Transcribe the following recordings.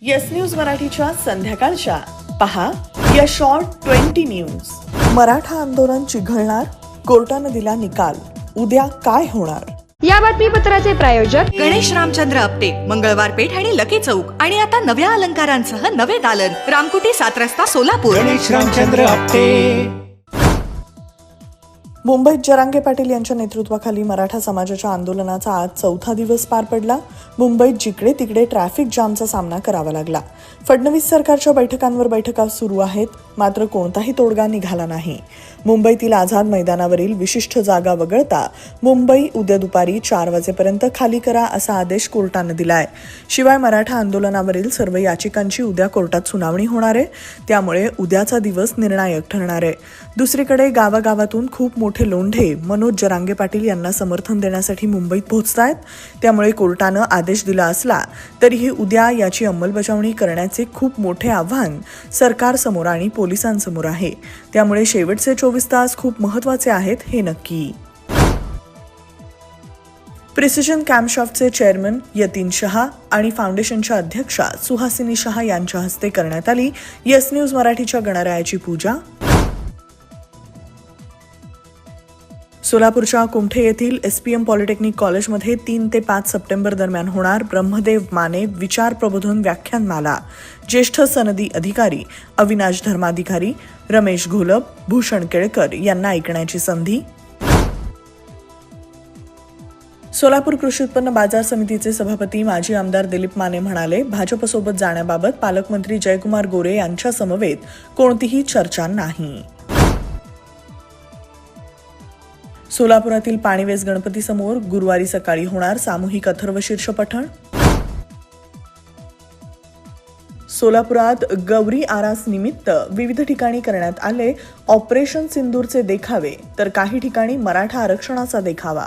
Yes news मराठीच्या संध्याकाळच्या. पहा या शॉर्ट ट्वेंटी न्यूज मराठा आंदोलन चिघळणार कोर्टानं दिला निकाल. उद्या काय होणार? या बातमीपत्राचे प्रायोजक गणेश रामचंद्र आपटे मंगळवार पेठ आणि लकी चौक. आणि आता नव्या अलंकारांसह नवे दालन. रामकुटी सात रस्ता सोलापूर. गणेश रामचंद्र आपटे. मुंबईत जरांगे पाटील यांच्या नेतृत्वाखाली मराठा समाजाच्या आंदोलनाचा आज चौथा दिवस पार पडला. मुंबईत जिकडे तिकडे ट्रॅफिक जामचा सामना करावा लागला. फडणवीस सरकारच्या बैठकांवर बैठका सुरू आहेत मात्र कोणताही तोडगा निघाला नाही. मुंबईतील आझाद मैदानावरील विशिष्ट जागा वगळता मुंबई उद्या दुपारी चार वाजेपर्यंत खाली करा असा आदेश कोर्टानं दिलाय. शिवाय मराठा आंदोलनावरील सर्व याचिकांची उद्या कोर्टात सुनावणी होणार आहे. त्यामुळे उद्याचा दिवस निर्णायक ठरणार आहे. दुसरीकडे गावागावातून खूप मोठे लोंढे मनोज जरांगे पाटील यांना समर्थन देण्यासाठी मुंबईत पोहोचतायत. त्यामुळे कोर्टानं आदेश दिला असला तरीही उद्या याची अंमलबजावणी करण्याचे खूप मोठे आव्हान सरकारसमोर आणि पोलिसांसमोर आहे. त्यामुळे शेवटचे चोवीस तास खूप महत्त्वाचे आहेत हे नक्की. प्रिसिजन कॅम्पशॉपचे चेअरमन यतीन शहा आणि फाउंडेशनच्या अध्यक्षा सुहासिनी शहा यांच्या हस्ते करण्यात आली. येस न्यूज मराठीच्या गणरायाची पूजा. सोलापूरच्या कुमठे येथील एसपीएम पॉलिटेक्निक कॉलेजमध्ये तीन ते पाच सप्टेंबर दरम्यान होणार ब्रह्मदेव माने विचार प्रबोधन व्याख्यानमाला. ज्येष्ठ सनदी अधिकारी अविनाश धर्माधिकारी रमेश घोलप भूषण केळकर यांना ऐकण्याची संधी. सोलापूर कृषी उत्पन्न बाजार समितीचे सभापती माजी आमदार दिलीप माने म्हणाले भाजपसोबत जाण्याबाबत पालकमंत्री जयकुमार गोरे यांच्या समवेत कोणतीही चर्चा नाही. सोलापुरातील पाणीवेस गणपती समोर गुरुवारी सकाळी होणार सामूहिक अथर्वशीर्ष पठण सोलापुरात गौरी आरास निमित्त विविध ठिकाणी करण्यात आले ऑपरेशन सिंदूरचे देखावे तर काही ठिकाणी मराठा आरक्षणाचा देखावा.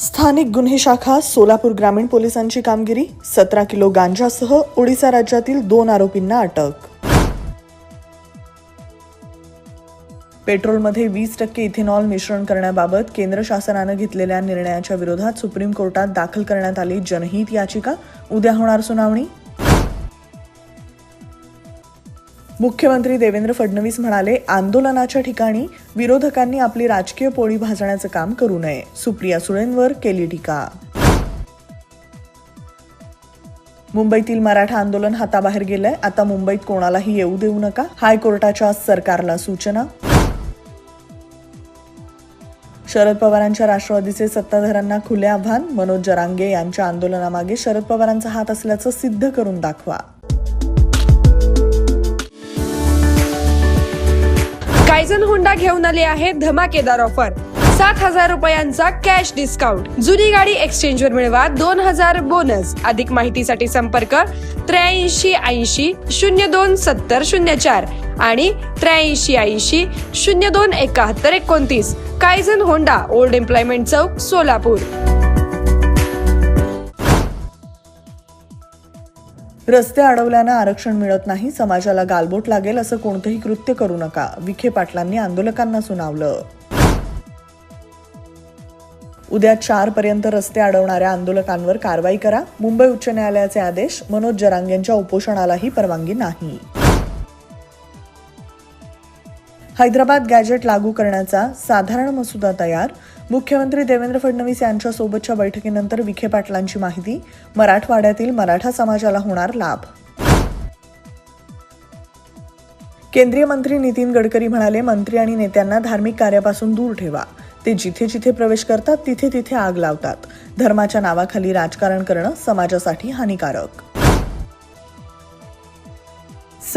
स्थानिक गुन्हे शाखा सोलापूर ग्रामीण पोलिसांची कामगिरी सतरा किलो गांजासह ओडिसा राज्यातील दोन आरोपींना अटक. पेट्रोलमध्ये वीस टक्के इथेनॉल मिश्रण करण्याबाबत केंद्र शासनानं घेतलेल्या निर्णयाच्या विरोधात सुप्रीम कोर्टात दाखल करण्यात आली जनहित याचिका. उद्या होणार सुनावणी. मुख्यमंत्री देवेंद्र फडणवीस म्हणाले आंदोलनाच्या ठिकाणी विरोधकांनी आपली राजकीय पोळी भाजण्याचं काम करू नये. सुप्रिया सुळेंवर केली टीका. मुंबईतील मराठा आंदोलन हाताबाहेर गेलंय. आता मुंबईत कोणालाही येऊ देऊ नका. हायकोर्टाच्या सरकारला सूचना. शरद पवारांच्या राष्ट्रवादीचे सत्ताधाऱ्यांना खुले आव्हान. मनोज जरांगे यांच्या आंदोलनामागे शरद पवारांचा हात असल्याचं सिद्ध करून दाखवा. कायझन होंडा घेऊन आले आहे धमाकेदार ऑफर सात हजार रुपयांचा कॅश डिस्काउंट जुनी गाडी एक्सचेंज वर मिळवा दोन हजार बोनस अधिक माहितीसाठी संपर्क त्र्याऐंशी ऐंशी शून्य दोन सत्तर शून्य चार आणि त्र्याऐंशी ऐंशी शून्य दोन एकाहत्तर एकोणतीस. कायझन होंडा ओल्ड एम्प्लॉयमेंट चौक सोलापूर रस्ते अडवल्यानं आरक्षण मिळत नाही समाजाला गालबोट लागेल असं कोणतंही कृत्य करू नका विखे पाटलांनी आंदोलकांना सुनावलं. उद्या चार पर्यंत रस्ते अडवणाऱ्या आंदोलकांवर कारवाई करा मुंबई उच्च न्यायालयाचे आदेश मनोज जरांग यांच्या उपोषणालाही परवानगी नाही. हैदराबाद गॅजेट लागू करण्याचा साधारण मसुदा तयार मुख्यमंत्री देवेंद्र फडणवीस यांच्यासोबतच्या बैठकीनंतर विखे पाटलांची माहिती. मराठवाड्यातील मराठा समाजाला होणार लाभ. केंद्रीय मंत्री नितीन गडकरी म्हणाले मंत्री आणि नेत्यांना धार्मिक कार्यापासून दूर ठेवा. ते जिथे जिथे प्रवेश करतात तिथे तिथे आग लावतात. धर्माच्या नावाखाली राजकारण करणं समाजासाठी हानिकारक.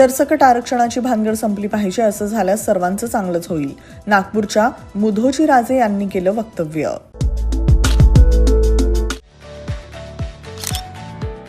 सरसकट आरक्षणाची भानगड संपली पाहिजे असं झाल्यास सर्वांचं चांगलंच होईल. नागपूरच्या मुधोजी राजे यांनी केलं वक्तव्य.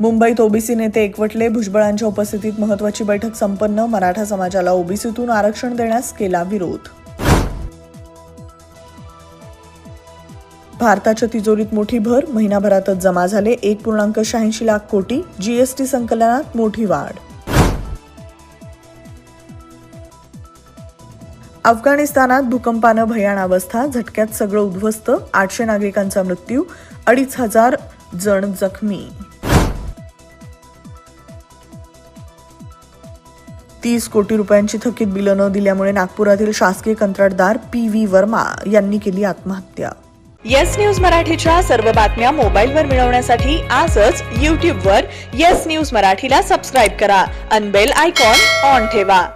मुंबईत ओबीसी नेते एकवटले. भुजबळांच्या उपस्थितीत महत्वाची बैठक संपन्न. मराठा समाजाला ओबीसीतून आरक्षण देण्यास केला विरोध. भारताच्या तिजोरीत मोठी भर. महिनाभरातच जमा झाले एक पूर्णांक शहाऐंशी लाख कोटी. जीएसटी संकलनात मोठी वाढ. अफगाणिस्तानात भूकंपानं भयाण अवस्था. झटक्यात सगळं उद्ध्वस्त. आठशे नागरिकांचा मृत्यू. अडीच हजार जण जखमी. तीस कोटी रुपयांची थकीत बिलं न दिल्यामुळे नागपुरातील शासकीय कंत्राटदार पी व्ही वर्मा यांनी केली आत्महत्या. येस न्यूज मराठीच्या सर्व बातम्या मोबाईलवर मिळवण्यासाठी आजच यूट्यूबवर येस न्यूज मराठीला सबस्क्राईब करा. अनबेल आयकॉन ऑन ठेवा.